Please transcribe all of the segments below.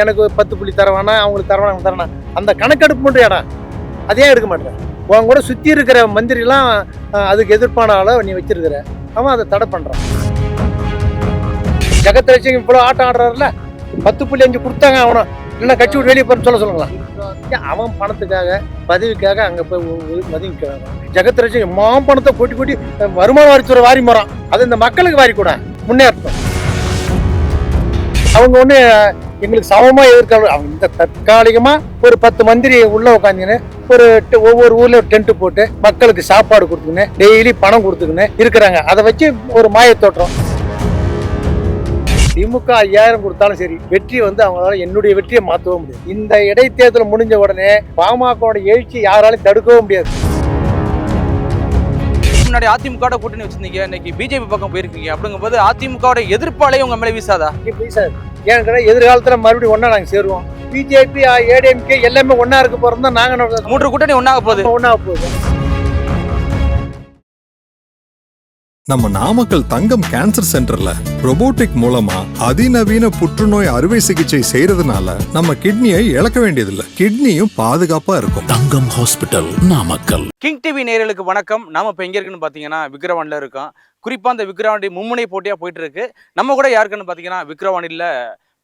எனக்கு பத்து புள்ளி தரவானா அவங்களுக்கு தரவானா தரணா அந்த கணக்கெடுப்பு மட்டும் இடம் அதே எடுக்க மாட்டேன். உன் கூட சுற்றி இருக்கிற மந்திரிலாம் அதுக்கு எதிர்ப்பான ஆளை நீ வச்சிருக்கிற. அவன் அதை தடை பண்ணுறான் ஜெகத் ரசிங்க இவ்வளோ ஆட்டம் ஆடுறாருல பத்து புள்ளி அஞ்சு கொடுத்தாங்க அவனை. இல்லைன்னா கட்சி விட்டு வெளியே போன்னு சொல்ல சொல்லுங்களா ஏன் அவன் பணத்துக்காக பதவிக்காக அங்கே போய் மதிக்கிறாங்க ஜெகத் ரசிங்க மா பணத்தை கூட்டி கூட்டி வருமான வரித்துறை வாரி மரம் அது இந்த மக்களுக்கு வாரி கூட. முன்னேற்றம். அவங்க ஒன்று எங்களுக்கு சமமாக எதிர்க்க இந்த தற்காலிகமாக ஒரு பத்து மந்திரி உள்ளே உட்காந்துன்னு ஒரு ஒவ்வொரு ஊரில் ஒரு டென்ட் போட்டு மக்களுக்கு சாப்பாடு கொடுத்துக்கின்னு டெய்லி பணம் கொடுத்துக்கின்னு இருக்கிறாங்க. அதை வச்சு ஒரு மாயத் தோற்றம். திமுக ஐயாயிரம் கொடுத்தாலும் சரி வெற்றி வந்து அவங்களால என்னுடைய வெற்றியை மாற்றவும் முடியாது. இந்த இடைத்தேர்தல் முடிஞ்ச உடனே பாமகவோட எழுச்சி யாராலையும் தடுக்கவும் முடியாது. முன்னாடி அதிமுக கூட்டணி வச்சிருந்தீங்க. இன்னைக்கு பிஜேபி பக்கம் போயிருக்கீங்க. அப்படிங்கும்போது அதிமுக எதிர்ப்பாலே உங்க மேல வீசாதா? சார். ஏன்னு எதிர்காலத்துல மறுபடியும் ஒண்ணா நாங்க சேருவோம். பிஜேபி ஏடிஎம்கே எல்லாமே ஒண்ணா இருக்க போறோம் தான் நாங்க மூன்று கூட்டணி ஒன்னாக போகுது. ஒண்ணா போகுது. நம்ம நாமக்கல் தங்கம் கேன்சர் சென்டர்ல robotic மூலமா அதிநவீன புற்றுநோய் அறுவை சிகிச்சை செய்யறதுனால நம்ம கிட்னியை இழக்க வேண்டியதில்லை. கிட்னியும் பாதுகாப்பா இருக்கும். Thangam hospital Namakkal. King TV நேயர்களுக்கு வணக்கம். நாம இப்போ எங்க இருக்குன்னு பாத்தீங்கன்னா விக்கிரவாண்டில் இருக்கோம். குறிப்பா அந்த விக்கிரவாண்டி மும்முனை போட்டியா போயிட்டு இருக்கு. நம்ம கூட யாருக்குன்னு பாத்தீங்கன்னா விக்கிரவாண்டியில்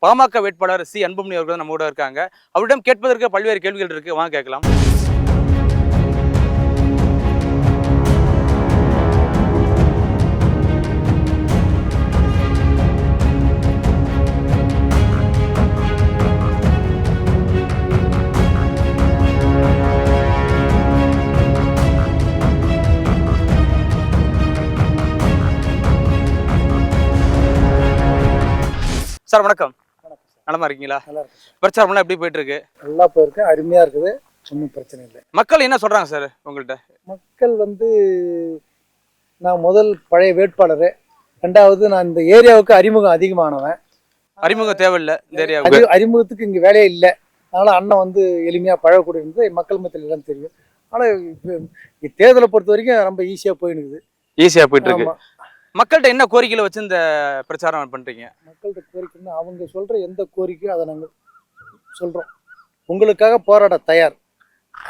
பாமக வேட்பாளர் சி அன்புமணி அவர்கள் நம்ம கூட இருக்காங்க. அவரிடம் கேட்பதற்கு பல்வேறு கேள்விகள் இருக்கு. வாங்க கேட்கலாம். சார் வணக்கம். நலமா இருக்கீங்களா? பிரச்சாரம்லாம் எப்படி போயிட்டு இருக்கு நல்லா போயிருக்கு. அருமையா இருக்குது. ஒன்றும் பிரச்சனை இல்லை. மக்கள் என்ன சொல்றாங்க சார் உங்கள்கிட்ட மக்கள் வந்து நான் முதல் பழைய வேட்பாளர். ரெண்டாவது நான் இந்த ஏரியாவுக்கு அறிமுகம் அதிகமானவன். அறிமுகம் தேவையில்லை இந்த ஏரியாவுக்கு. அறி அறிமுகத்துக்கு இங்கே வேலையே இல்லை. அதனால அண்ணன் வந்து எளிமையா பழகக்கூடிய இருந்தது மக்கள் மத்தியில் எல்லாம் தெரியும். ஆனால் இப்போ தேர்தலை பொறுத்த வரைக்கும் ரொம்ப ஈஸியாக போயினுக்குது ஈஸியா போயிட்டு இருக்கு மக்கள்கிட்ட என்ன கோரிக்கையில் வச்சு இந்த பிரச்சாரம் பண்ணுறீங்க மக்கள்கிட்ட கோரிக்கைன்னா அவங்க சொல்கிற எந்த கோரிக்கையும் அதை நாங்கள் சொல்கிறோம் உங்களுக்காக போராட தயார்.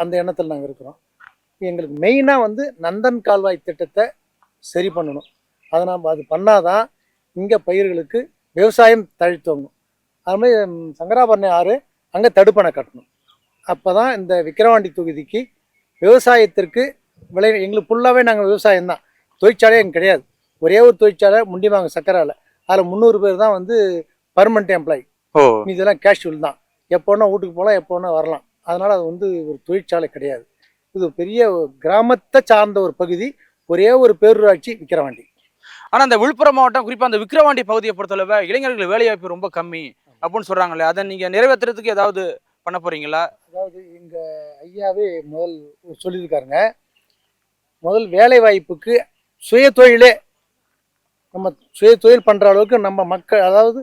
அந்த எண்ணத்தில் நாங்கள் இருக்கிறோம். எங்களுக்கு மெயினாக வந்து நந்தன் கால்வாய் திட்டத்தை சரி பண்ணணும். அதை நாம் அது பண்ணாதான் இங்கே பயிர்களுக்கு விவசாயம் தழித்தோங்கும் அதுமாதிரி சங்கராபரணி ஆறு அங்கே தடுப்பணை கட்டணும். அப்போ தான் இந்த விக்கிரவாண்டி தொகுதிக்கு விவசாயத்திற்கு விளை எங்களுக்கு ஃபுல்லாகவே நாங்கள் விவசாயம் தான் தொழிற்சாலையே எங்கே கிடையாது. ஒரே ஒரு தொழிற்சாலை முண்டிமாங்க சக்கரால. அதில் முந்நூறு பேர் தான் வந்து பர்மனெண்ட் எம்ப்ளாயி இதெல்லாம் கேஷுவல் தான். எப்போ வேணா வீட்டுக்கு போகலாம் எப்போ வேணா வரலாம். அதனால் அது வந்து ஒரு தொழிற்சாலை கிடையாது. இது பெரிய கிராமத்தை சார்ந்த ஒரு பகுதி. ஒரே ஒரு பேரூராட்சி விக்கிரவாண்டி. ஆனா அந்த விழுப்புரம் மாவட்டம் குறிப்பா அந்த விக்கிரவாண்டி பகுதியை பொறுத்தளவு இளைஞர்கள் வேலைவாய்ப்பு ரொம்ப கம்மி அப்படின்னு சொல்றாங்களே. அதை நீங்க நிறைவேற்றுறதுக்கு ஏதாவது பண்ண போறீங்களா? அதாவது எங்கள் ஐயாவே முதல் சொல்லியிருக்காருங்க. முதல் வேலை வாய்ப்புக்கு சுய தொழிலே நம்ம சுய தொழில் பண்ணுற அளவுக்கு நம்ம மக்கள் அதாவது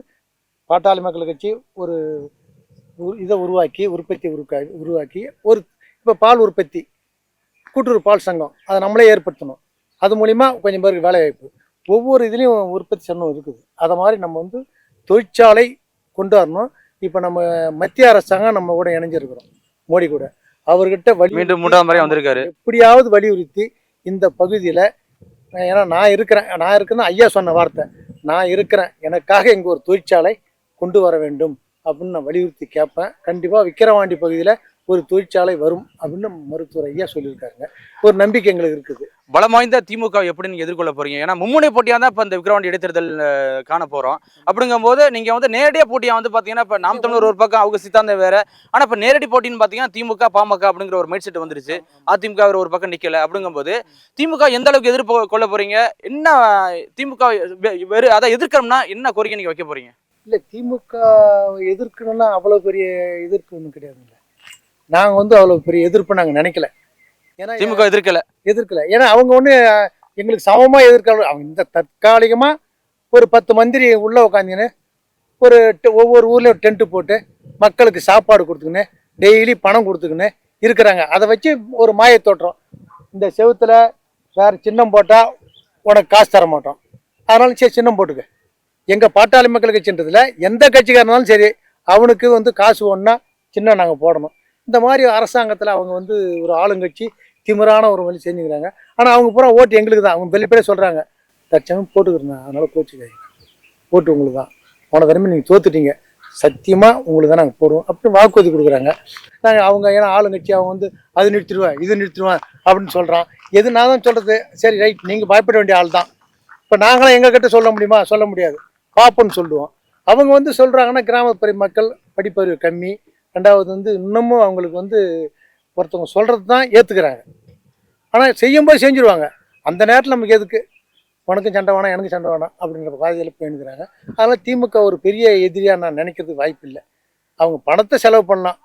பாட்டாளி மக்கள் கட்சி ஒரு இதை உருவாக்கி உற்பத்தி உருக்கா உருவாக்கி ஒரு இப்போ பால் உற்பத்தி கூட்டுறவு பால் சங்கம் அதை நம்மளே ஏற்படுத்தணும். அது மூலிமா கொஞ்சம் பேருக்கு வேலை வாய்ப்பு. ஒவ்வொரு இதுலேயும் உற்பத்தி சங்கம் இருக்குது. அதை மாதிரி நம்ம வந்து தொழிற்சாலை கொண்டு வரணும். இப்போ நம்ம மத்திய அரசாங்கம் நம்ம கூட இணைஞ்சிருக்கிறோம். மோடி கூட. அவர்கிட்ட வலி மீண்டும் மூன்றாவது முறை வந்திருக்காரு. எப்படியாவது வலியுறுத்தி இந்த பகுதியில் ஏன்னா நான் இருக்கிறேன். நான் இருக்கிறேன்னா ஐயா சொன்ன வார்த்தை. நான் இருக்கிறேன். எனக்காக இங்கே ஒரு தொழிற்சாலை கொண்டு வர வேண்டும் அப்படின்னு நான் வலியுறுத்தி கேட்பேன். கண்டிப்பாக விக்கிரவாண்டி பகுதியில் ஒரு தொழிற்சாலை வரும் அப்படின்னு மருத்துவர் ஐயா சொல்லியிருக்காருங்க. ஒரு நம்பிக்கை எங்களுக்கு இருக்குது. பலம் வாய்ந்த திமுக எப்படி நீங்க எதிர்கொள்ள போறீங்க? ஏன்னா மும்முனை போட்டியா தான் இப்ப இந்த விக்கிரவாண்டி இடைத்தேர்தல் காண போறோம். அப்படிங்கும்போது நீங்க வந்து நேரடியா போட்டியா வந்து பாத்தீங்கன்னா இப்ப நாம் தமிழர் ஒரு பக்கம் அவங்க சித்தாந்த வேற. ஆனா இப்ப நேரடி போட்டின்னு பாத்தீங்கன்னா திமுக பாமக அப்படிங்கிற ஒரு மைண்ட் செட் வந்துருச்சு. அதிமுக ஒரு பக்கம் நிக்கல. அப்படிங்கும்போது திமுக எந்த அளவுக்கு எதிர்ப்பு கொள்ள போறீங்க? என்ன திமுக வெறு அதை எதிர்க்கணும்னா என்ன கோரிக்கை நீங்க வைக்க போறீங்க? இல்லை திமுக எதிர்க்கணும்னா அவ்வளோ பெரிய எதிர்ப்பு ஒன்றும் கிடையாதுங்க நாங்கள் வந்து அவ்வளோ பெரிய எதிர்ப்பு நாங்கள் நினைக்கல. ஏன்னா திமுக எதிர்க்கல. எதிர்க்கல. ஏன்னா அவங்க ஒன்று எங்களுக்கு சமமாக எதிர்க்க அவங்க இந்த தற்காலிகமாக ஒரு பத்து மந்திரி உள்ளே உட்காந்துன்னு ஒரு ஒவ்வொரு ஊர்லேயும் ஒரு டென்ட்டு போட்டு மக்களுக்கு சாப்பாடு கொடுத்துக்கின்னு டெய்லி பணம் கொடுத்துக்கின்னு இருக்கிறாங்க. அதை வச்சு ஒரு மாயத் தோற்றம். இந்த செவுத்துல வேறு சின்னம் போட்டால் உனக்கு காசு தர மாட்டோம். அதனால சரி சின்னம் போட்டுக்க. எங்கள் பாட்டாளி மக்கள் கட்சின்றதுல எந்த கட்சிக்காக இருந்தாலும் சரி அவனுக்கு வந்து காசு ஒன்றா சின்ன நாங்கள் போடணும். இந்த மாதிரி அரசாங்கத்தில் அவங்க வந்து ஒரு ஆளுங்கட்சி திமிரான ஒரு வழி செஞ்சுக்கிறாங்க. ஆனால் அவங்க பூரா ஓட்டு எங்களுக்கு தான். அவங்க வெளிப்படையே சொல்கிறாங்க தற்சமயம் போட்டுக்கிறேன் அதனால் கோச்சுக்காதீங்க. ஓட்டு உங்களுக்கு தான். போன தடவை நீங்கள் தோத்துட்டீங்க. சத்தியமாக உங்களுக்கு தான் நாங்கள் போடுவோம். அப்படின்னு வாக்குறுதி கொடுக்குறாங்க. நாங்கள் அவங்க ஏன்னா ஆளுங்கட்சி அவங்க வந்து அது நிறுத்திடுவேன் இது நிறுத்திடுவேன் அப்படின்னு சொல்கிறான் எது நான் தான் சொல்கிறது சரி ரைட். நீங்கள் பயப்பட வேண்டிய ஆள் தான். இப்போ நாங்களாம் எங்ககிட்ட சொல்ல முடியுமா? சொல்ல முடியாது. பார்ப்போம்னு சொல்லுவோம். அவங்க வந்து சொல்கிறாங்கன்னா கிராமப்புற மக்கள் படிப்பறிவு கம்மி. ரெண்டாவது வந்து இன்னமும் அவங்களுக்கு வந்து ஒருத்தவங்க சொல்கிறது தான் ஏற்றுக்கிறாங்க ஆனால் செய்யும்போது செஞ்சுருவாங்க. அந்த நேரத்தில் நமக்கு எதுக்கு? உனக்கும் சண்டை வேணாம் எனக்கு சண்டை வேணாம் அப்படின்ற பாதையில் போயினுக்கிறாங்க அதனால் திமுக ஒரு பெரிய எதிரியாக நான் நினைக்கிறதுக்கு வாய்ப்பு இல்லை. அவங்க பணத்தை செலவு பண்ணலாம்.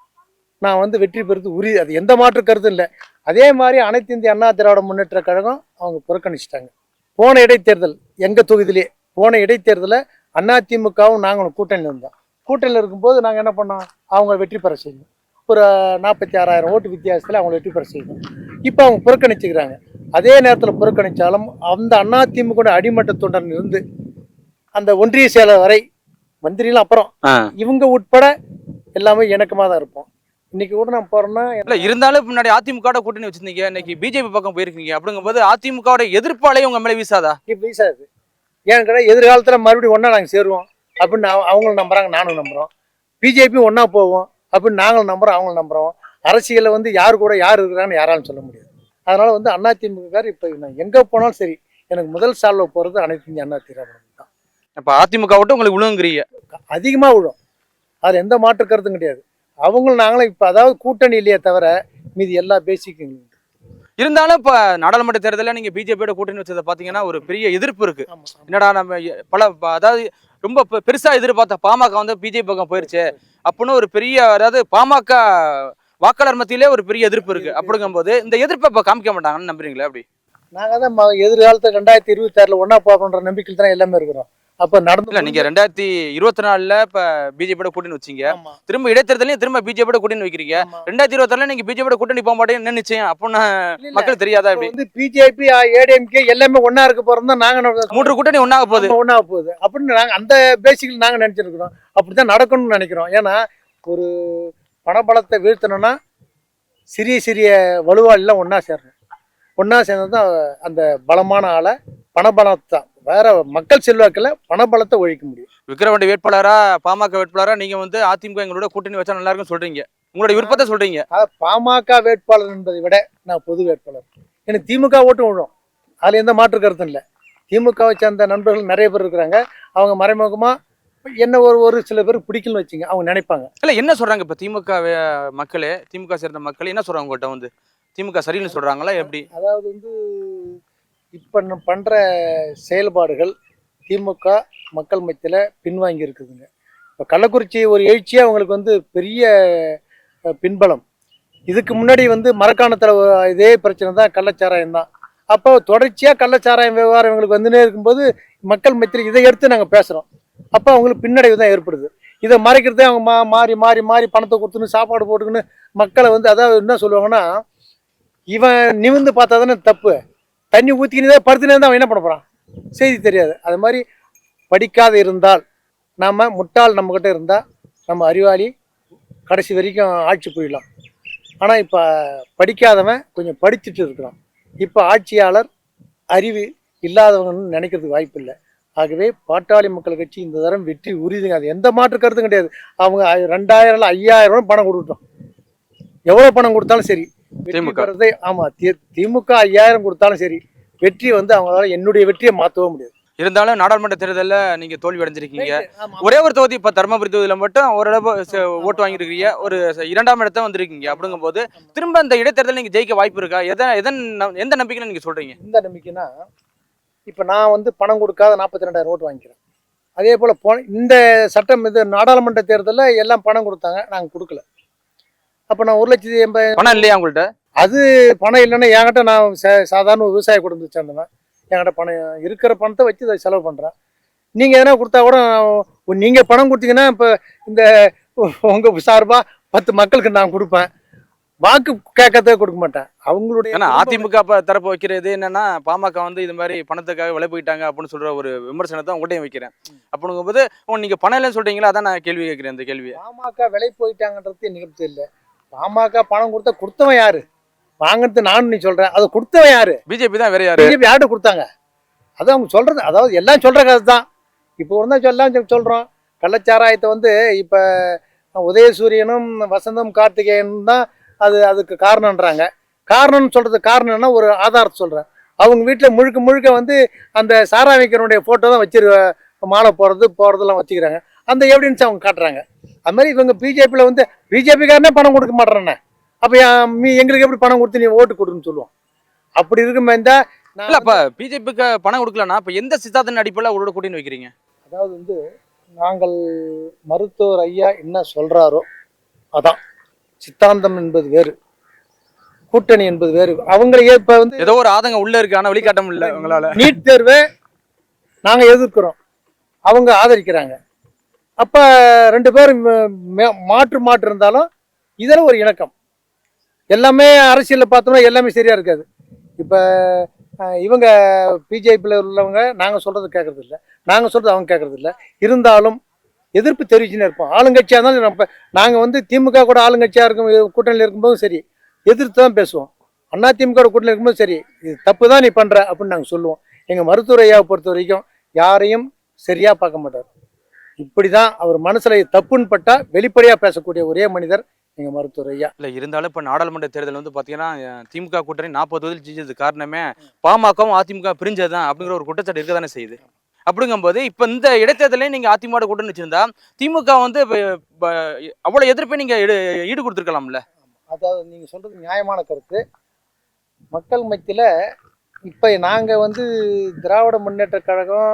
நான் வந்து வெற்றி பெறுறது உறுதி அது எந்த மாற்று கருத்தும் இல்லை. அதே மாதிரி அனைத்து இந்திய அண்ணா திராவிட முன்னேற்ற கழகம் அவங்க புறக்கணிச்சிட்டாங்க. போன இடைத்தேர்தல் எங்கள் தொகுதியிலே போன இடைத்தேர்தலில் அண்ணா திமுகவும் நாங்களும் கூட்டணியில் இருந்தோம். கூட்டணியில் இருக்கும்போது நாங்கள் என்ன பண்ணோம்? அவங்க வெற்றி பெற செய்யணும் ஒரு நாற்பத்தி ஆறாயிரம் ஓட்டு வித்தியாசத்தில் அவங்க வெற்றி பெற செய்யணும் இப்போ அவங்க புறக்கணிச்சுக்கிறாங்க. அதே நேரத்தில் புறக்கணித்தாலும் அந்த அண்ணா திமுக அடிமட்ட தொண்டன் இருந்து அந்த ஒன்றிய செயலர் வரை மந்திரிலாம் அப்புறம். இவங்க உட்பட எல்லாமே இணக்கமாக தான் இருப்போம். இன்னைக்கு கூட நான் போறேன்னா இல்ல இருந்தாலும் முன்னாடி அதிமுக கூட்டணி வச்சிருந்தீங்க. இன்னைக்கு பிஜேபி பக்கம் போயிருக்கீங்க. அப்படிங்கும்போது அதிமுக எதிர்ப்பாலே உங்க மேல வீசாதா? வீசாது. ஏன்னு கேட்டால் எதிர்காலத்தில் மறுபடியும் ஒன்றா நாங்கள் சேருவோம். அப்படின்னு அவ- அவங்களும் நம்புறாங்க நானும் நம்புகிறோம் பிஜேபி ஒன்றா போவோம் அப்படின்னு நாங்களும் நம்புகிறோம் அவங்களும் நம்புகிறோம் அரசியலில் வந்து யார் கூட யார் இருக்கிறாங்கன்னு யாராலும் சொல்ல முடியாது. அதனால் வந்து அதிமுககார் இப்போ நான் எங்கே போனாலும் சரி எனக்கு முதல் சால்வ் போகிறது அனைத்து இந்திய அண்ணா திராவிடம் தான் அப்ப அதிமுக விட்டு உங்களுக்கு விழுங்குறீங்க அதிகமாக விழும் அது எந்த மாற்று கருத்தும் கிடையாது. அவங்களும் நாங்களும் இப்போ அதாவது கூட்டணி இல்லையே தவிர மீதி எல்லா பேசிக்கும் இருந்தாலும் இப்ப நாடாளுமன்ற தேர்தலில் நீங்க பிஜேபியோட கூட்டணி வச்சதை பாத்தீங்கன்னா ஒரு பெரிய எதிர்ப்பு இருக்கு. ஆமாம் என்னடா நம்ம பல அதாவது ரொம்ப பெருசா எதிர்பார்த்த பாமக வந்து பிஜேபி பக்கம் போயிருச்சு. அப்படின்னு ஒரு பெரிய அதாவது பாமக வாக்காளர் மத்தியிலே ஒரு பெரிய எதிர்ப்பு இருக்கு. அப்படிங்கும்போது இந்த எதிர்ப்பை இப்ப காமிக்க மாட்டாங்கன்னு நம்புறீங்களா? அப்படி நாங்கள் தான் ம- எதிர்காலத்தில் ரெண்டாயிரத்தி இருபத்தாறில் ஒன்றா பார்க்கணுன்ற நம்பிக்கையில் தான் எல்லாமே இருக்கிறோம். அப்போ நடந்து நீங்க ரெண்டாயிரத்தி இருபத்தி நாலுல இப்ப பிஜேபியோட கூட்டணி வச்சீங்க. திரும்ப இடைத்தேர்தலையும் திரும்ப பிஜேபியோட கூட்டணி வைக்கிறீங்க. ரெண்டாயிரத்தி இருபத்தாறுல நீங்க பிஜேபியோட கூட்டணி போக மாட்டேன்னு என்ன நிச்சயம். மக்கள் தெரியாதா இப்படி? வந்து பிஜேபி ஏடிஎம்கே எல்லாமே ஒண்ணா இருக்க போறோம் தான் நாங்க மூன்று கூட்டணி ஒன்னாக போகுது. ஒண்ணா போகுது. அப்படின்னு நாங்க அந்த பேசிக்கல் நாங்க நினைச்சிருக்கிறோம். அப்படிதான் நடக்கணும்னு நினைக்கிறோம். ஏன்னா ஒரு பணபலத்தை வீழ்த்தணும்னா சிறிய சிறிய வலுவாளிலாம் ஒண்ணா சேரணும். ஒண்ணா சேர்ந்தது தான் அந்த பலமான ஆளை பணபலத்தை வேற மக்கள் செல்வாக்கில் பணபலத்தை ஒழிக்க முடியும். விக்கிரவாண்டி வேட்பாளரா பாமக வேட்பாளரா நீங்க வந்து அதிமுக எங்களோட கூட்டணி வச்சா நல்லா இருக்கும்னு சொல்றீங்க. உங்களுடைய விருப்பத்தை சொல்றீங்க. பாமக வேட்பாளர் என்பதை விட நான் பொது வேட்பாளர். எனக்கு திமுக ஓட்டும் விழும். அதில் எந்த மாற்று கருத்தும் இல்லை. திமுகவை சேர்ந்த நண்பர்கள் நிறைய பேர் இருக்கிறாங்க. அவங்க மறைமுகமாக என்ன ஒரு ஒரு சில பேர் பிடிக்கலன்னு வச்சுங்க அவங்க நினைப்பாங்க. இல்ல என்ன சொல்றாங்க இப்ப திமுக மக்களே? திமுக சேர்ந்த மக்கள் என்ன சொல்றாங்க உங்கள்கிட்ட வந்து? திமுக சரின்னு சொல்றாங்களா எப்படி? அதாவது வந்து இப்போ பண்ணுற செயல்பாடுகள் திமுக மக்கள் மத்தியில் பின்வாங்கி இருக்குதுங்க. இப்போ கள்ளக்குறிச்சி ஒரு எழுச்சியாக அவங்களுக்கு வந்து பெரிய பின்பலம். இதுக்கு முன்னாடி வந்து மரக்காணத்தில் இதே பிரச்சனை தான் கள்ளச்சாராயம் தான். அப்போ தொடர்ச்சியாக கள்ளச்சாராயம் விவகாரம் இவங்களுக்கு வந்துனே இருக்கும்போது மக்கள் மத்தியில் இதை எடுத்து நாங்கள் பேசுகிறோம் அப்போ அவங்களுக்கு பின்னடைவு தான் ஏற்படுது. இதை மறைக்கிறதே அவங்க மா மாறி மாறி மாறி பணத்தை கொடுத்துன்னு சாப்பாடு போட்டுக்கின்னு மக்களை வந்து அதாவது என்ன சொல்லுவாங்கன்னா இவன் நிமிந்து பார்த்தா தானே தப்பு. தண்ணி ஊற்றிக்கினே படுத்துனே தான் அவன் என்ன பண்ண போகிறான் செய்தி தெரியாது. அது மாதிரி படிக்காத இருந்தால் நாம் முட்டாள் நம்மக்கிட்ட இருந்தால் நம்ம அறிவாளி கடைசி வரைக்கும் ஆட்சி போயிடலாம் ஆனால் இப்போ படிக்காதவன் கொஞ்சம் படிச்சுட்டு இருக்கிறான். இப்போ ஆட்சியாளர் அறிவு இல்லாதவங்கன்னு நினைக்கிறதுக்கு வாய்ப்பு இல்லை. ஆகவே பாட்டாளி மக்கள் கட்சி இந்த தரம் வெற்றி உறுதிங்க. அது எந்த மாற்று கருத்தும் கிடையாது. அவங்க ரெண்டாயிரம் ஐயாயிரம் ரூபா பணம் கொடுத்தோம் எவ்வளோ பணம் கொடுத்தாலும் சரி திமுக. தி- திமுக ஐயாயிரம் கொடுத்தாலும் சரி வெற்றி வந்து அவங்களால என்னுடைய வெற்றியை மாற்றவும் முடியாது. இருந்தாலும் நாடாளுமன்ற தேர்தலில் நீங்க தோல்வி அடைஞ்சிருக்கீங்க. ஆமா. ஒரே ஒரு தொகுதி இப்ப தருமபுரி தொகுதியில மட்டும் ஓரளவு ஓட்டு வாங்கியிருக்கீங்க ஒரு இரண்டாம் இடத்த வந்திருக்கீங்க அப்படிங்கும்போது திரும்ப இந்த இடைத்தேர்தல் நீங்க ஜெயிக்க வாய்ப்பு இருக்கா? எதன் எதன் எந்த நம்பிக்கையில நீங்க சொல்றீங்க? இந்த நம்பிக்கைனா இப்போ நான் வந்து பணம் கொடுக்காத நாற்பத்தி ரெண்டாயிரம் ஓட்டு வாங்கிக்கிறேன். அதே போல் போன இந்த சட்டம் இது நாடாளுமன்ற தேர்தலில் எல்லாம் பணம் கொடுத்தாங்க நாங்கள் கொடுக்கல. அப்போ நான் ஒரு லட்சத்தி எண்பது பணம் இல்லையா உங்கள்ட்ட? பணம் இல்லைன்னா என்கிட்ட நான் சா- சாதாரண விவசாய குடும்பத்தை சேர்ந்தவன். என்கிட்ட பணம் இருக்கிற பணத்தை வச்சு இதை செலவு பண்ணுறேன் நீங்கள் எதனா கொடுத்தா கூட நீங்கள் பணம் கொடுத்தீங்கன்னா இப்போ இந்த உங்கள் சார்பாக பத்து மக்களுக்கு நான் கொடுப்பேன். வாக்கு கேட்கறதே கொடுக்க மாட்டேன். அவங்களுடைய ஏன்னா அதிமுக தரப்பு வைக்கிறது என்னன்னா பாமக வந்து இது மாதிரி பணத்துக்காக விலை போயிட்டாங்க அப்படின்னு சொல்ற ஒரு விமர்சனத்தை உங்கள்கிட்டயும் வைக்கிறேன். அப்படிங்கும்போது ஓ, நீங்க பணம் இல்லைன்னு சொல்றீங்களா? அதான் நான் கேள்வி கேட்கிறேன் இந்த கேள்வியை. பாமக விலை போயிட்டாங்கன்றது நிகழ்ச்சி இல்லை. பாமக பணம் கொடுத்தா கொடுத்தவன் யாரு? வாங்கினது நானும் நீ சொல்றேன் அதை கொடுத்தவன் யாரு? பிஜேபி தான் வேற யாரு? பிஜேபி யார்கிட்ட கொடுத்தாங்க? அது அவங்க சொல்றது அதாவது எல்லாம் சொல்ற கதை தான் இப்போ ஒரு தான் எல்லாம் சொ- சொல்றோம். கள்ளச்சாராயத்தை வந்து இப்போ உதயசூரியனும் வசந்தம் கார்த்திகேயனும் தான் அது அதுக்கு காரணம்ன்றாங்க. காரணம்னு சொல்றது காரணம் என்ன ஒரு ஆதாரத்தை சொல்றேன். அவங்க வீட்டில் முழுக்க முழுக்க வந்து அந்த சாரா வைக்கிறனுடைய ஃபோட்டோ தான் வச்சிரு மாலை போடுறது போகிறதெல்லாம் வச்சுக்கிறாங்க. அந்த எவிடன்ஸ் அவங்க காட்டுறாங்க. அது மாதிரி இவங்க பிஜேபியில் வந்து பிஜேபிக்காரனே பணம் கொடுக்க மாட்டேறானே. அப்போ மீ எங்களுக்கு எப்படி பணம் கொடுத்து நீ ஓட்டு கொடுன்னு சொல்லுவோம் அப்படி இருக்குமே இருந்தா நான் இல்ல அப்ப பிஜேபிக்கு பணம் கொடுக்கலன்னா இப்ப எந்த சித்தாந்தத்தின் அடிப்படையில் அவரோட கூட்டணி வைக்கிறீங்க? அதாவது வந்து நாங்கள் மருத்துவர் ஐயா என்ன சொல்றாரோ அதான். சித்தாந்தம் என்பது வேறு. கூட்டணி என்பது வேறு. அவங்களை இப்ப வந்து ஏதோ ஒரு ஆதங்கம் உள்ள இருக்கு ஆனா வெளிக்காட்ட முடியல உங்களால. நீட் தேர்வை நாங்க எதிர்க்கிறோம். அவங்க ஆதரிக்கிறாங்க. அப்போ ரெண்டு பேரும் மே- மாற்று மாற்று இருந்தாலும் இதில் ஒரு இணக்கம். எல்லாமே அரசியலில் பார்த்தோம்னா எல்லாமே சரியாக இருக்காது. இப்போ இவங்க பிஜேபியில் உள்ளவங்க நாங்கள் சொல்கிறது கேட்குறதில்ல நாங்கள் சொல்கிறது அவங்க கேட்குறதில்ல இருந்தாலும் எதிர்ப்பு தெரிவிச்சுன்னு இருப்போம். ஆளுங்கட்சியாக இருந்தாலும் நம்ம நாங்கள் வந்து திமுக கூட ஆளுங்கட்சியாக இருக்கும் கூட்டணியில் இருக்கும்போதும் சரி. எதிர்த்து தான் பேசுவோம். அண்ணா திமுக கூட்டணியில் இருக்கும்போது சரி. இது தப்பு தான் நீ பண்ணுற அப்படின்னு நாங்கள் சொல்லுவோம். எங்கள் மருத்துவரையாவை பொறுத்த வரைக்கும் யாரையும் சரியாக பார்க்க மாட்டார். இப்படி தான் அவர் மனசில் தப்புன்னு பட்டா வெளிப்படையாக பேசக்கூடிய ஒரே மனிதர் எங்கள் மருத்துவர் ஐயா. இல்ல இருந்தாலும் இப்ப நாடாளுமன்ற தேர்தல் வந்து பாத்தீங்கன்னா அஹ், திமுக கூட்டணி நாற்பது தொகுதியில் ஜெயிச்சது காரணமே பாமகவும் அதிமுக பிரிஞ்சதுதான் அப்படிங்கிற ஒரு குற்றச்சாட்டு இருக்க தானே செய்யுது. அப்படிங்கும்போது இப்ப இந்த இடைத்தேர்தலையும் நீங்க அதிமுக கூட்டணி வச்சிருந்தா திமுக வந்து அவ்வளவு எதிர்ப்பை நீங்க ஈடு ஈடு கொடுத்துருக்கலாம்ல? அதாவது நீங்கள் சொல்கிறது நியாயமான கருத்து. மக்கள் மத்தியில் இப்போ நாங்கள் வந்து திராவிட முன்னேற்ற கழகம்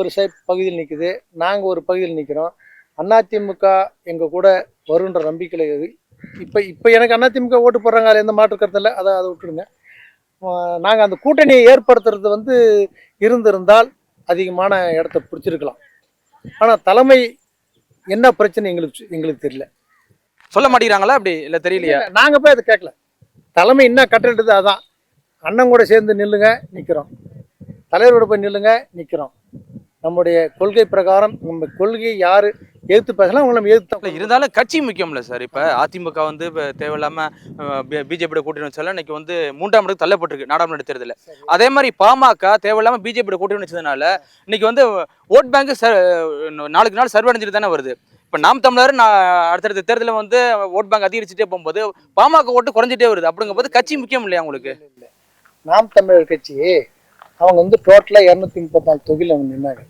ஒரு சை பகுதியில் நிற்குது நாங்கள் ஒரு பகுதியில் நிற்கிறோம் அதிமுக எங்கள் கூட வருன்ற நம்பிக்கையில் இருக்குது இப்போ இப்போ எனக்கு அதிமுக ஓட்டு போடுறாங்க அதில் எந்த மாற்று கருத்து இல்லை. அதை அதை விட்டுடுங்க. நாங்கள் அந்த கூட்டணியை ஏற்படுத்துறது வந்து இருந்திருந்தால் அதிகமான இடத்த பிடிச்சிருக்கலாம். ஆனால் தலைமை என்ன பிரச்சனை எங்களுக்கு எங்களுக்கு தெரியல. சொல்ல மாட்டேங்கிறாங்களா அப்படி? இல்ல தெரியலையா? இல்ல, நாங்க போய் அதை கேட்கல தலைமை என்ன கட்டளிட்டது அதான். அண்ணன் கூட சேர்ந்து நில்லுங்க நிக்கிறோம். தலைவரோட போய் நில்லுங்க நிக்கிறோம். நம்முடைய கொள்கை பிரகாரம் நம்ம கொள்கையை யாரு எதிர்த்து பேசலாம் அவங்கள எதிர்த்து இருந்தாலும் கட்சி முக்கியம்ல சார். இப்ப அதிமுக வந்து இப்ப தேவையில்லாம பிஜேபி கூட்டணி வச்சால இன்னைக்கு வந்து மூன்றாம் இடத்துக்கு தள்ளப்பட்டிருக்கு நாடாளுமன்ற தேர்தலில். அதே மாதிரி பாமக தேவையில்லாம பிஜேபி கூட்டணி வச்சதுனால இன்னைக்கு வந்து ஓட் பேங்க் நாளுக்கு நாள் சர்வே அடைஞ்சிட்டு தானே வருது. இப்ப நாம் தமிழர் நான் அடுத்தடுத்த தேர்தலில் வந்து ஓட் பேங்க் அதிகரிச்சுட்டே போகும்போது பாமக ஓட்டு குறைஞ்சிட்டே வருது. அப்படிங்கும்போது கட்சி முக்கியம் இல்லையா உங்களுக்கு? நாம் தமிழர் கட்சி அவங்க வந்து டோட்டலா இரநூத்தி முப்பத்தி நாலு தொகுதியில் அவங்க நின்னாங்க.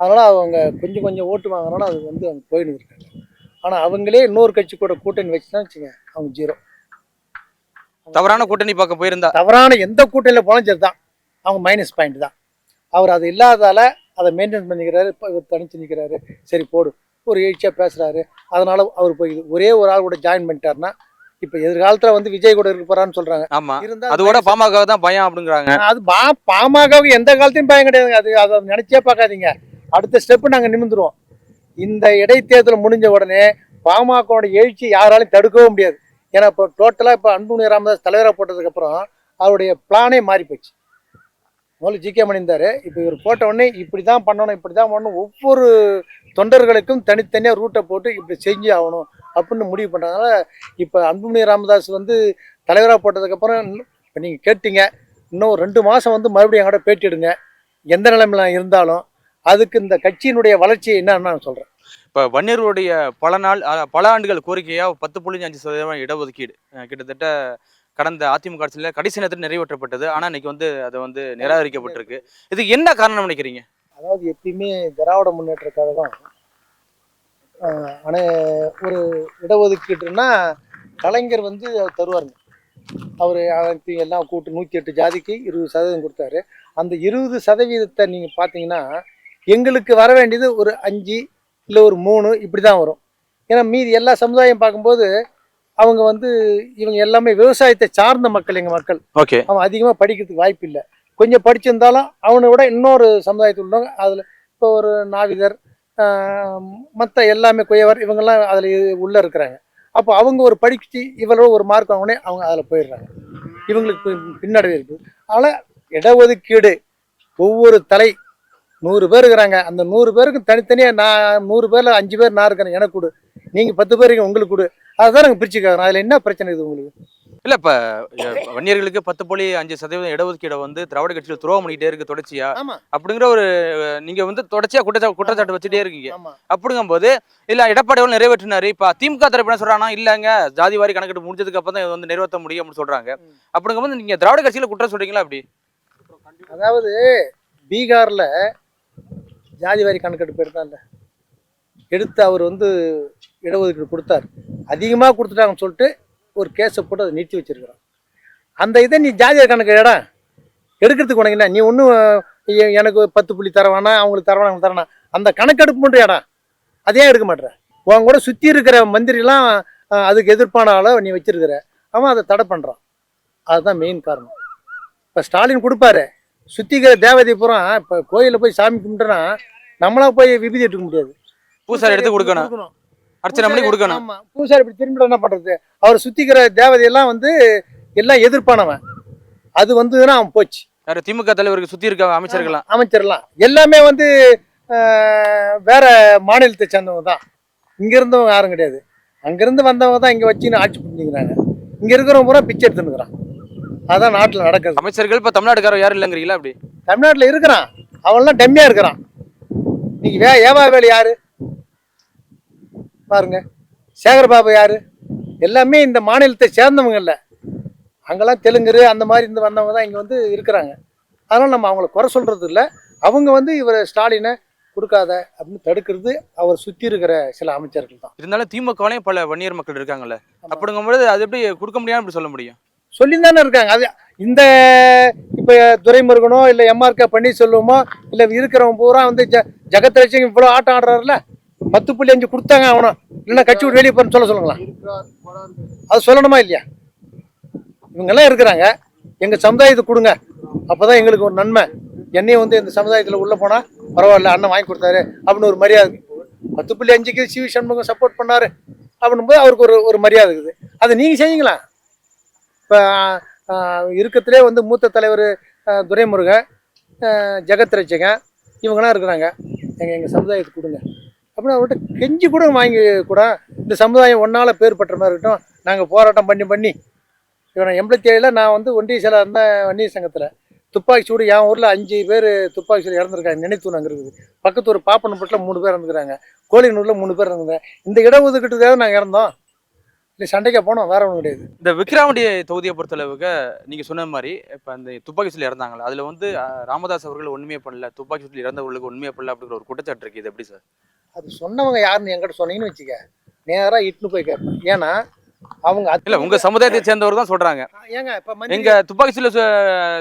அதனால அவங்க கொஞ்சம் கொஞ்சம் ஓட்டு வாங்கினாலும் அது வந்து அவங்க போயின்னு இருக்காங்க ஆனா அவங்களே இன்னொரு கட்சி கூட கூட்டணி வச்சுதான் வச்சுங்க அவங்க ஜீரோ. தவறான கூட்டணி பார்க்க போயிருந்தா? தவறான எந்த கூட்டணியில் போனாலும் சரி தான் அவங்க மைனஸ் பாயிண்ட் தான். அவர் அது இல்லாதால அதை மெயின்டைன் பண்ணிக்கிறாரு இப்போ இவர் தனிச்சு நிற்கிறாரு சரி போடு. ஒரு எழுச்சியாக பேசுகிறாரு அதனால அவர் போய் ஒரே ஒரு ஆள் கூட ஜாயின் பண்ணிட்டாருன்னா இப்போ எதிர்காலத்தில் வந்து விஜய் கூட இருக்க போறான்னு சொல்கிறாங்க ஆமா. இருந்தா அது கூட பாமக தான் பயம் அப்படிங்கிறாங்க. அது பா பாமகவுக்கு எந்த காலத்தையும் பயம் கிடையாதுங்க. அது அதை நினைச்சே பார்க்காதீங்க. அடுத்த ஸ்டெப்பு நாங்கள் நிமிந்துருவோம் இந்த இடைத்தேர்தல் முடிஞ்ச உடனே பாமகவோட எழுச்சி யாராலையும் தடுக்கவும் முடியாது. ஏன்னா இப்போ டோட்டலாக இப்போ அன்புமணி ராமதாஸ் தலைவராக போட்டதுக்கப்புறம் அவருடைய பிளானே மாறி போச்சு. முதல்ல ஜி கே மணி இருந்தார். இப்போ இவர் போட்ட உடனே இப்படி தான் பண்ணணும் இப்படி தான் பண்ணணும் ஒவ்வொரு தொண்டர்களுக்கும் தனித்தனியாக ரூட்டை போட்டு இப்படி செஞ்சு ஆகணும் அப்படின்னு முடிவு பண்ணுறதுனால இப்போ அன்புமணி ராமதாஸ் வந்து தலைவராக போட்டதுக்கப்புறம் இப்போ நீங்கள் கேட்டீங்க இன்னும் ஒரு ரெண்டு மாதம் வந்து மறுபடியும் என்கிட்ட பேட்டி எடுங்க எந்த நிலைமையில இருந்தாலும் அதுக்கு இந்த கட்சியினுடைய வளர்ச்சி என்னன்னு நான் சொல்கிறேன் இப்போ வன்னியர்களுடைய பல நாள் பல ஆண்டுகள் கோரிக்கையா பத்து புள்ளி அஞ்சு சதவீதம் இடஒதுக்கீடு கிட்டத்தட்ட கடந்த அதிமுக ஆட்சியில் கடைசி நேரத்தில் நிறைவேற்றப்பட்டது. ஆனால் இன்னைக்கு வந்து அது வந்து நிராகரிக்கப்பட்டிருக்கு. இதுக்கு என்ன காரணம் நினைக்கிறீங்க? அதாவது எப்பயுமே திராவிட முன்னேற்ற கழகம் ஆஹ், அனை ஒரு இடஒதுக்கீடுன்னா கலைஞர் வந்து தருவாருங்க. அவர் எல்லாம் கூட்டு நூற்றி எட்டு ஜாதிக்கு இருபது சதவீதம் கொடுத்தாரு. அந்த இருபது சதவீதத்தை நீங்கள் பார்த்தீங்கன்னா எங்களுக்கு வர வேண்டியது ஒரு அஞ்சு இல்லை ஒரு மூணு இப்படி தான் வரும். ஏன்னா மீதி எல்லா சமுதாயம் பார்க்கும்போது அவங்க வந்து இவங்க எல்லாமே விவசாயத்தை சார்ந்த மக்கள் எங்கள் மக்கள். ஓகே. அவன் அதிகமாக படிக்கிறதுக்கு வாய்ப்பு இல்லை. கொஞ்சம் படிச்சிருந்தாலும் அவனை விட இன்னொரு சமுதாயத்தில் உள்ளவங்க அதில் இப்போ ஒரு நாவிதர் மற்ற எல்லாமே குயவர் இவங்கெல்லாம் அதில் உள்ளே இருக்கிறாங்க. அப்போ அவங்க ஒரு படிச்சு இவ்வளோ ஒரு மார்க் வாங்கினே அவங்க அதில் போயிடுறாங்க. இவங்களுக்கு பின்னடைவு இருக்குது அதனால் இடஒதுக்கீடு ஒவ்வொரு தலை நூறு பேர் இருக்கிறாங்க. அந்த நூறு பேருக்கு தனித்தனியாக நான் நூறு பேரில் அஞ்சு பேர் நான் இருக்கிறேன் எனக்கு கொடு. நீங்கள் பத்து பேர் இருக்கீங்க உங்களுக்கு கொடு. அதுதான் நாங்கள் பிரிச்சு கேட்குறோம் அதில் என்ன பிரச்சனை இருக்குது உங்களுக்கு? இல்ல இப்ப வன்னியர்களுக்கு பத்து புள்ளி அஞ்சு சதவீதம் இடஒதுக்கீடை வந்து திராவிட கட்சிகள் துரோகம் பண்ணிட்டே இருக்கு தொடர்ச்சியா. அப்படிங்கிற ஒரு நீங்க வந்து தொடர்ச்சியா குற்றச்சா குற்றச்சாட்டு வச்சுட்டே இருக்கீங்க. ஆமாம் அப்படிங்கும்போது இல்ல எடப்பாடி நிறைவேற்றினாரு. இப்ப திமுக தரப்பு என்ன சொல்றாங்கன்னா இல்லங்க ஜாதி வாரி கணக்கெடுப்பு முடிஞ்சதுக்கு அப்புறம் தான் இது வந்து நிறைவேற்ற முடியும் அப்படின்னு சொல்றாங்க. ம். அப்படிங்கும்போது நீங்க திராவிட கட்சியில குற்றம் சொல்றீங்களா அப்படி? அதாவது பீகாரில் ஜாதி வாரி கணக்கெடுப்பு இல்லை எடுத்து அவர் வந்து இடஒதுக்கீடு கொடுத்தார். அதிகமாக கொடுத்துட்டாங்கன்னு சொல்லிட்டு ஒரு கேஸை போட்டு அதை நிறுத்தி வச்சிருக்கிறான் அந்த இதை நீ ஜாதி கணக்கு இடம் எடுக்கிறதுக்கு உனக்கு என்ன? நீ ஒன்றும் எனக்கு பத்து புள்ளி தர வேணாம் அவங்களுக்கு தர வேணாம் இவங்களுக்கு அந்த கணக்கெடுப்பு பண்ணுற இடம் அதே எடுக்க மாட்டேற? உன் கூட சுற்றி இருக்கிற மந்திரிலாம் அதுக்கு எதிர்ப்பான நீ வச்சிருக்கிற. அவன் அதை தடை பண்ணுறான் அதுதான் மெயின் காரணம். இப்போ ஸ்டாலின் கொடுப்பாரு. சுத்திக்கிற தேவதை பூரா இப்போ கோயிலில் போய் சாமி கும்பிட்டோன்னா நம்மளா போய் விபூதி எடுக்க முடியாது பூசாரி எடுத்து கொடுக்கணும். அர்ச்சனை பண்ணி கொடுக்கணும். ஆமா பூசாரி இப்படி திரும்பிட என்ன பண்றது. அவர் சுத்திக்கிற தேவதையெல்லாம் வந்து எல்லாம் எதிர்ப்பானவன். அது வந்துன்னா அவன் போச்சு. யாரு திமுக தலைவருக்கு சுத்தி இருக்க அமைச்சர்கள்லாம்? அமைச்சர்லாம். எல்லாமே வந்து வேற மாநிலத்தை சேர்ந்தவங்க தான். இங்க இருந்தவங்க யாரும் கிடையாது. அங்கிருந்து வந்தவங்க தான் இங்க வச்சு ஆட்சி பண்ணிக்கிறாங்க இங்க இருக்கிறவங்க பூரா பிச்சை எடுத்துனுக்குறான் அதான் நாட்டுல நடக்குது. அமைச்சர்கள் இப்ப தமிழ்நாட்டுக்காரர் யாரும் இல்லைங்கிறீங்களா அப்படி? தமிழ்நாட்டுல இருக்கிறான். அவன்லாம் டம்மியா இருக்கிறான். நீங்க வே ஏவா வேலு யாரு? பாருங்க. சேகர்பாபு யாரு? எல்லாமே இந்த மாநிலத்தை சேர்ந்தவங்க இல்ல. அங்கெல்லாம் தெலுங்கரு அந்த மாதிரி இருந்து வந்தவங்க தான் இங்க வந்து இருக்கிறாங்க. அதனால நம்ம அவங்கள குறை சொல்றது இல்ல. அவங்க வந்து இவர் ஸ்டாலினை கொடுக்காத அப்படின்னு தடுக்கிறது அவர் சுத்தி இருக்கிற சில அமைச்சர்கள் தான். இருந்தாலும் திமுகவிலையும் பல வன்னியர் மக்கள் இருக்காங்கல்ல. அப்படிங்கும்போது அது எப்படி கொடுக்க முடியாம எப்படி சொல்ல முடியும்? சொல்லி தானே இருக்காங்க. அது இந்த இப்போ துரைமுருகனோ இல்லை எம்ஆர்கே பன்னீர்செல்வமோ இல்லை இருக்கிறவன் பூரா வந்து ஜ ஜெகத் ரட்சன் இவ்வளோ ஆட்டம் ஆடுறாருல பத்து புள்ளி அஞ்சு கொடுத்தாங்க அவனும் இல்லைன்னா கட்சி விட்டு வெளியே போறேன்னு சொல்ல சொல்லுங்களேன். அது சொல்லணுமா இல்லையா? இவங்கெல்லாம் இருக்கிறாங்க. எங்கள் சமுதாயத்தை கொடுங்க. அப்போ தான் எங்களுக்கு ஒரு நன்மை. என்னையும் வந்து இந்த சமுதாயத்தில் உள்ளே போனால் பரவாயில்ல அண்ணன் வாங்கி கொடுத்தாரு அப்படின்னு ஒரு மரியாதை பத்து புள்ளி அஞ்சுக்கு சிவி சண்முகம் சப்போர்ட் பண்ணாரு அப்படின்னும் போது அவருக்கு ஒரு ஒரு மரியாதை இருக்குது. அதை நீங்கள் செய்யுங்களா இப்போ இருக்கத்துலேயே வந்து மூத்த தலைவர் துரைமுருகன் ஜெகத் ரட்சகன் இவங்கெல்லாம் இருக்கிறாங்க. எங்கள் எங்கள் சமுதாயத்துக்கு கொடுங்க. அப்படின்னு அவர்கிட்ட கெஞ்சி கூட வாங்கி கூட இந்த சமுதாயம் ஒன்றால் பேர் பெற்ற மாதிரி இருக்கட்டும் நாங்கள் போராட்டம் பண்ணி பண்ணி. இவனை எண்பத்தி ஏழில் நான் வந்து ஒன்றிய செயலாளர் இருந்தேன் வன்னியர் சங்கத்தில் துப்பாக்கி சூடு என் ஊரில் அஞ்சு பேர் துப்பாக்கி சூடு இறந்துருக்காங்க. நினைத்தூர் அங்கே இருக்குது. பக்கத்து ஒரு பாப்பனப்பட்டில் மூணு பேர் இறந்துக்கிறாங்க கோழிநூரில் மூணு பேர் இறந்துருக்காங்க. இந்த இடஒதுக்கீட்டுக்காக நாங்கள் இறந்தோம். இல்லை சண்டைக்கா போனோம் வேற ஒன்றும் கிடையாது. இந்த விக்ரவாண்டி தொகுதியை பொறுத்தளவுக்கு நீங்க சொன்ன மாதிரி இப்ப அந்த துப்பாக்கி சூட்டில் இறந்தாங்களா அதுல வந்து ராமதாஸ் அவர்கள் ஒண்ணுமே பண்ணல துப்பாக்கி சூட்டில் இறந்தவர்களுக்கு ஒண்ணுமே பண்ணல அப்படிங்கிற ஒரு குற்றச்சாட்டு இருக்கு. இது எப்படி சார்? அது சொன்னவங்க யாருன்னு என்கிட்ட சொன்னீங்கன்னு வச்சுக்க நேராக இட்டுன்னு போய் கேட்பேன். ஏன்னா அவங்க இல்ல உங்க சமுதாயத்தை சேர்ந்தவர் தான் சொல்றாங்க. ஏங்க இப்போ மந்திரி எங்க துப்பாக்கி சூட்டில் செ-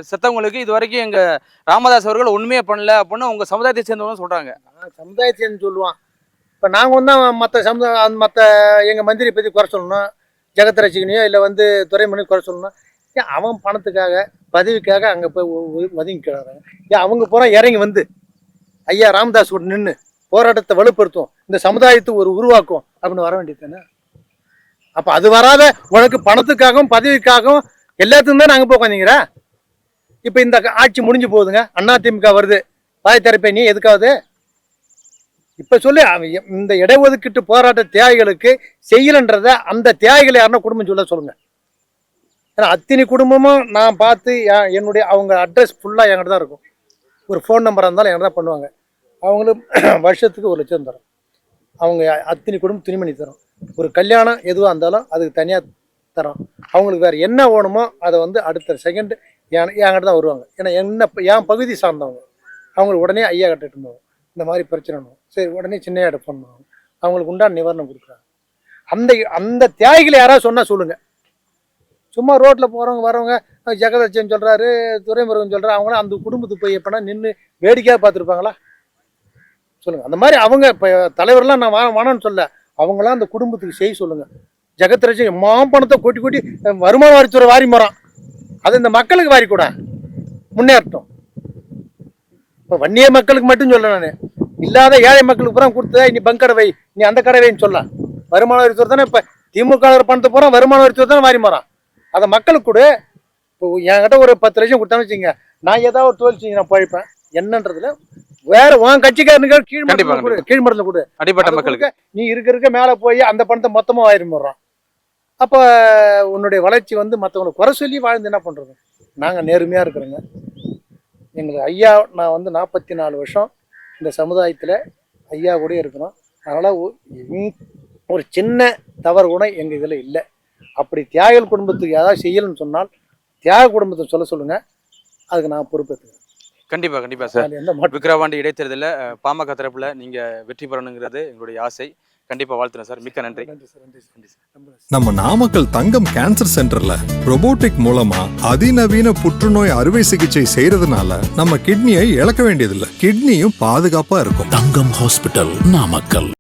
செத்தவங்களுக்கு இது வரைக்கும் எங்க ராமதாஸ் அவர்கள் ஒண்ணுமே பண்ணல அப்படின்னு உங்க சமுதாயத்தை சேர்ந்தவங்க தான் சொல்றாங்க. சமுதாயத்தின்னு சொல்லுவான். இப்போ நாங்கள் வந்து மற்ற சமுதாய மற்ற எங்கள் மந்திரியை பற்றி குறை சொல்லணும். ஜெகத் ரசிகனையோ இல்லை வந்து துறைமணி குறை சொல்லணும். ஏன் அவன் பணத்துக்காக பதவிக்காக அங்கே போய் ஒ- ஒதுங்கி கிடறாங்க ஏன் அவங்க பூரா இறங்கி வந்து ஐயா ராமதாஸ் கூட நின்று போராட்டத்தை வலுப்படுத்தும் இந்த சமுதாயத்தை ஒரு உருவாக்கும் அப்படின்னு வர வேண்டியது தானே? அப்போ அது வராத உனக்கு பணத்துக்காகவும் பதவிக்காகவும் எல்லாத்துக்கும் தான் நாங்கள் போய் உட்காந்தீங்கிறா இப்போ இந்த ஆட்சி முடிஞ்சு போகுதுங்க. அண்ணா திமுக வருது. பாய் தரப்பே நீ எதுக்காவது? இப்போ சொல்லு இந்த இடஒதுக்கீட்டு போராட்ட தியாகிகளுக்கு செய்யலன்றத அந்த தியாகிகள் யாருன்னா குடும்பம் சொல்ல சொல்லுங்க. ஏன்னா அத்தனை குடும்பமும் நான் பார்த்து என்னுடைய அவங்க அட்ரஸ் ஃபுல்லாக என்கிட்ட தான் இருக்கும். ஒரு ஃபோன் நம்பராக இருந்தாலும் என்கிட்ட தான் பண்ணுவாங்க. அவங்களும் வருஷத்துக்கு ஒரு லட்சம் தரும். அவங்க அத்தனை குடும்பம் துணிமணி தரும். ஒரு கல்யாணம் எதுவாக இருந்தாலும் அதுக்கு தனியாக தரோம். அவங்களுக்கு வேறு என்ன வேணுமோ அதை வந்து அடுத்த செகண்ட் என் என்கிட்ட தான் வருவாங்க. ஏன்னா என்ன என் பகுதி சார்ந்தவங்க. அவங்களுக்கு உடனே ஐயா கட்டிட்டு இருந்தவங்க இந்த மாதிரி பிரச்சனை வரும். சரி உடனே சின்ன இடம் பண்ணுவாங்க அவங்களுக்கு உண்டான நிவாரணம் கொடுக்குறாங்க. அந்த அந்த தியாகிகளை யாராவது சொன்னால் சொல்லுங்கள் சும்மா ரோட்டில் போகிறவங்க வரவங்க அஹ் ஜெகதட்சன் சொல்கிறாரு துரைமுருகன் சொல்கிறாரு அவங்களாம் அந்த குடும்பத்துக்கு போய் எப்போனா நின்று வேடிக்கையாக பார்த்துருப்பாங்களா? சொல்லுங்கள் அந்த மாதிரி அவங்க இப்போ தலைவர்லாம் நான் வா வேணாம்னு சொல்ல அவங்களாம் அந்த குடும்பத்துக்கு செய்ய சொல்லுங்கள் ஜெகத்ரட்சன் எம்மா பணத்தை கொட்டி கொட்டி வருமான வரித்துறை வாரி மரம். அது இந்த மக்களுக்கு வாரி கூட. முன்னேறட்டும். இப்போ வன்னிய மக்களுக்கு மட்டும் சொல்ல நான். இல்லாத ஏழை மக்களுக்கு பூரா கொடுத்தா நீ பங்கடை வை நீ அந்த கடை வைன்னு சொல்ல. வருமான வரித்துறை தானே இப்போ திமுக பணத்தை பூரா வருமான வரி தான் வாரி மாறான் அதை மக்களுக்கு கொடு. இப்போ என்கிட்ட ஒரு பத்து லட்சம் கொடுத்தான்னு வச்சுங்க நான் ஏதாவது ஒரு தொழில் செஞ்சு நான் பழிப்பேன். என்னன்றதுல வேற உன் கட்சிக்காரனுக்கு கீழ் கண்டிப்பா, மட்டத்துல கொடு கீழ் மட்டத்தில் கொடு. அடிப்பட்ட மக்களுக்கு. நீ இருக்க இருக்க மேலே போய் அந்த பணத்தை மொத்தமாக வாரி போடுறான் அப்போ உன்னுடைய வளர்ச்சி வந்து மற்றவங்களை குறை சொல்லி வாழ்ந்து என்ன பண்ணுறது நாங்கள் நேர்மையாக இருக்கிறோங்க. எங்களுக்கு ஐயா நான் வந்து நாற்பத்தி நாலு வருஷம் இந்த சமுதாயத்தில் ஐயா கூட இருக்கிறோம் அதனால் ஒரு சின்ன தவறு கூட எங்கள் இதில் இல்லை. அப்படி தியாகிகள் குடும்பத்துக்கு ஏதாவது செய்யணும்னு சொன்னால் தியாக குடும்பத்தை சொல்ல சொல்லுங்கள் அதுக்கு நான் பொறுப்பேற்றுக்கிறேன் கண்டிப்பா கண்டிப்பா சார். விக்கிரவாண்டி இடைத்தேர்தலில் பாமக தரப்புல நீங்க வெற்றி பெறணுங்கிறது எங்களுடைய ஆசை. கண்டிப்பா வாழ்த்துறேன் சார். மிக்க நன்றி. நம்ம நாமக்கல் தங்கம் கேன்சர் சென்டர்ல robotic மூலமா அதிநவீன புற்றுநோய் அறுவை சிகிச்சை செய்யறதுனால நம்ம கிட்னியை இழக்க வேண்டியதில்லை. கிட்னியும் பாதுகாப்பா இருக்கும். தங்கம் ஹாஸ்பிட்டல் நாமக்கல்.